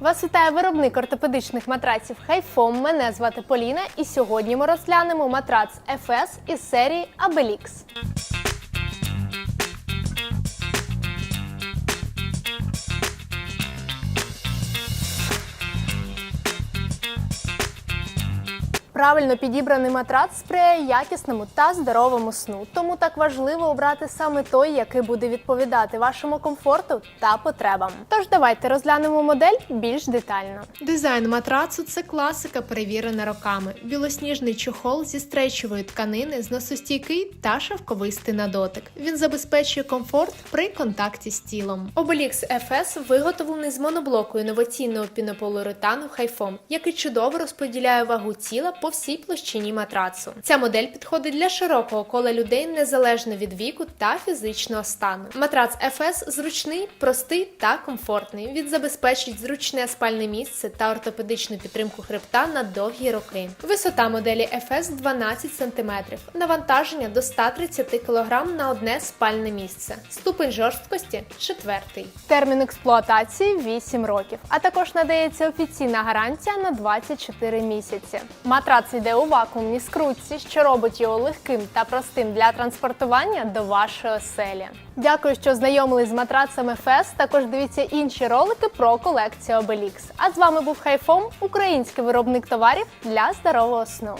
Вас вітає виробник ортопедичних матраців Хайфом. Мене звати Поліна, і сьогодні ми розглянемо матрац FS із серії Abelix. Правильно підібраний матрац сприяє якісному та здоровому сну. Тому так важливо обрати саме той, який буде відповідати вашому комфорту та потребам. Тож давайте розглянемо модель більш детально. Дизайн матрацу це класика, перевірена роками. Білосніжний чохол зі стречової тканини, зносостійкий та шовковистий на дотик. Він забезпечує комфорт при контакті з тілом. Obelix FS виготовлений з моноблоку інноваційного пінополіуретану Хайфом, який чудово розподіляє вагу тіла по всій площині матрацу. Ця модель підходить для широкого кола людей незалежно від віку та фізичного стану. Матрац FS зручний, простий та комфортний. Він забезпечить зручне спальне місце та ортопедичну підтримку хребта на довгі роки. Висота моделі FS 12 см, навантаження до 130 кг на одне спальне місце. Ступень жорсткості четвертий. Термін експлуатації 8 років, а також надається офіційна гарантія на 24 місяці. Матрац йде у вакуумній скрутці, що робить його легким та простим для транспортування до вашої оселі. Дякую, що знайомились з матрацами Фест. Також дивіться інші ролики про колекцію Обелікс. А з вами був Хайфом, український виробник товарів для здорового сну.